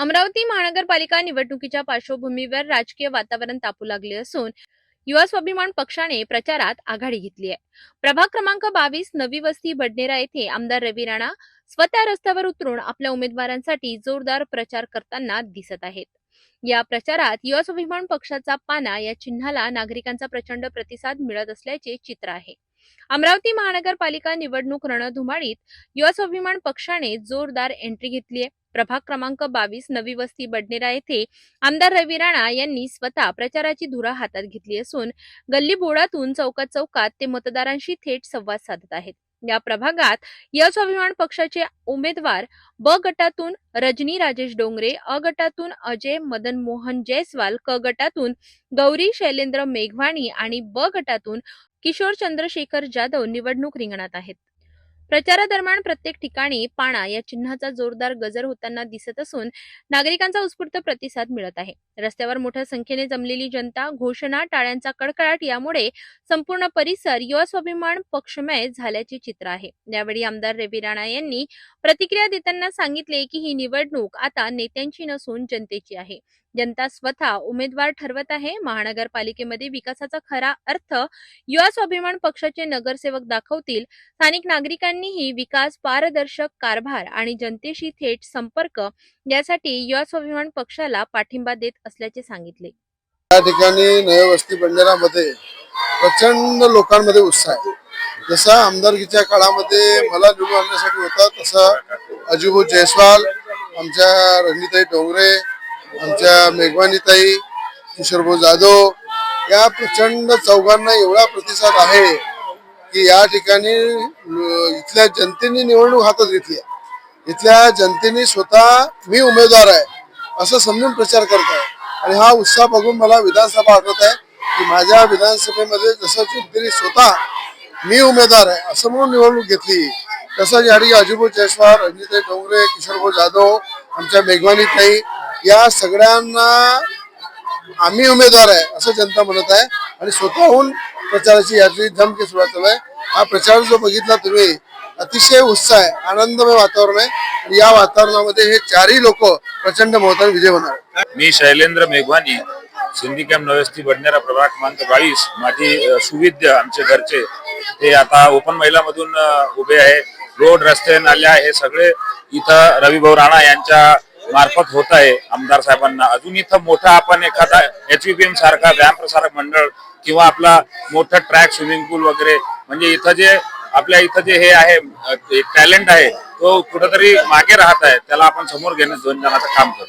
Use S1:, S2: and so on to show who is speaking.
S1: अमरावती महानगरपालिका निवडणुकीच्या पार्श्वभूमीवर राजकीय वातावरण तापू लागले असून युवा स्वाभिमान पक्षाने प्रचारात आघाडी घेतली आहे. प्रभाग क्रमांक बावीस नवी वस्ती बडनेरा येथे आमदार रवी राणा स्वतः रस्त्यावर उतरून आपल्या उमेदवारांसाठी जोरदार प्रचार करताना दिसत आहेत. या प्रचारात युवा स्वाभिमान पक्षाचा पाना या चिन्हाला नागरिकांचा प्रचंड प्रतिसाद मिळत असल्याचे चित्र आहे. अमरावती महानगरपालिका निवडणूक रणधुमाळीत युवा स्वाभिमान पक्षाने जोरदार एंट्री घेतली आहे प्रभाग क्रमांक बावीस नवी वस्ती बडनेरा येथे आमदार रवी राणा यांनी स्वतः प्रचाराची धुरा हातात घेतली असून गल्ली बोडातून चौकात चौकात ते मतदारांशी थेट संवाद साधत आहेत. या प्रभागात या स्वाभिमान पक्षाचे उमेदवार ब गटातून रजनी राजेश डोंगरे अ गटातून अजय मदन मोहन जयस्वाल क गटातून गौरी शैलेंद्र मेघवाणी आणि ब गटातून किशोर चंद्रशेखर जाधव निवडणूक रिंगणात आहेत. प्रचारादरम्यान प्रत्येक ठिकाणी पाणा या चिन्हाचा जोरदार गजर होताना दिसत असून नागरिकांचा उत्स्फूर्त प्रतिसाद मिळत आहे. रस्त्यावर मोठ्या संख्येने जमलेली जनता घोषणा टाळ्यांचा कडकडाट यामुळे संपूर्ण परिसर युवा स्वाभिमान पक्षमय झाल्याचे चित्र आहे. यावेळी आमदार रवी राणा यांनी प्रतिक्रिया देताना सांगितले की ही निवडणूक आता नेत्यांची नसून जनतेची आहे. जनता स्वतः उमेदवार ठरवत आहे. महानगरपालिकेमध्ये विकासाचा खरा अर्थ युवा स्वाभिमान पक्षाचे नगरसेवक दाखवतील. स्थानिक नागरिकांनीही विकास पारदर्शक कारभार आणि जनतेशी थेट संपर्क यासाठी युवा स्वाभिमान पक्षाला पाठिंबा देत असल्याचे सांगितले.
S2: या ठिकाणी नव्या बंजारामध्ये प्रचंड लोकांमध्ये उत्साह आहे. जसा आमदारकीच्या काळामध्ये मला निवडून आणण्यासाठी होता तसा अजिबू जयस्वाल आमच्या रणजिताई डोंगरे आमच्या मेघवानीताई किशोरभाऊ जाधव या प्रचंड चौघांना एवढा प्रतिसाद आहे की या ठिकाणी इथल्या जनतेने निवडणूक हातात घेतली आहे. इथल्या जनतेने स्वतः मी उमेदवार आहे असं समजून प्रचार करत आहे आणि हा उत्साह बघून मला विधानसभा आठवत आहे की माझ्या विधानसभेमध्ये जसं जनतेने स्वतः मी उमेदवार आहे असं म्हणून निवडणूक घेतली. तसंच या ठिकाणी अजिबू जयस्वाल रणजिताई डोंगरे किशोरभाऊ जाधव आमच्या मेघवानीताई या सगळ्यांना आम्ही उमेदवार आहे असं जनता म्हणत आहे. आणि स्वतःहून प्रचाराची याची धमकी सुरुवात चालू आहे. हा प्रचार जो बघितला तुम्ही अतिशय उत्साह आहे आनंदमय वातावरण आहे. आणि या वातावरणामध्ये हे चारही लोक प्रचंड मताने विजय होणार
S3: मी शैलेंद्र मेघवानी सिंधी कॅम्प नवस्ती बडनेरा प्रभाग क्रमांक बावीस माझी अ, सुविद्य आमचे घरचे. ते आता ओपन महिलामधून उभे आहे. रोड रस्ते नाल्या हे सगळे इथं रविभाऊ राणा यांच्या मार्फत होत आहे. आमदार साहेबांना अजून इथं मोठा आपण एखादा एच सारखा व्यायाम प्रसारक मंडळ किंवा आपला मोठा ट्रॅक स्विमिंग पूल वगैरे म्हणजे इथं जे आपल्या इथं जे हे आहे टॅलेंट आहे तो कुठंतरी मागे राहत आहे. त्याला आपण समोर घेण्यास दोन जणांचं काम करू.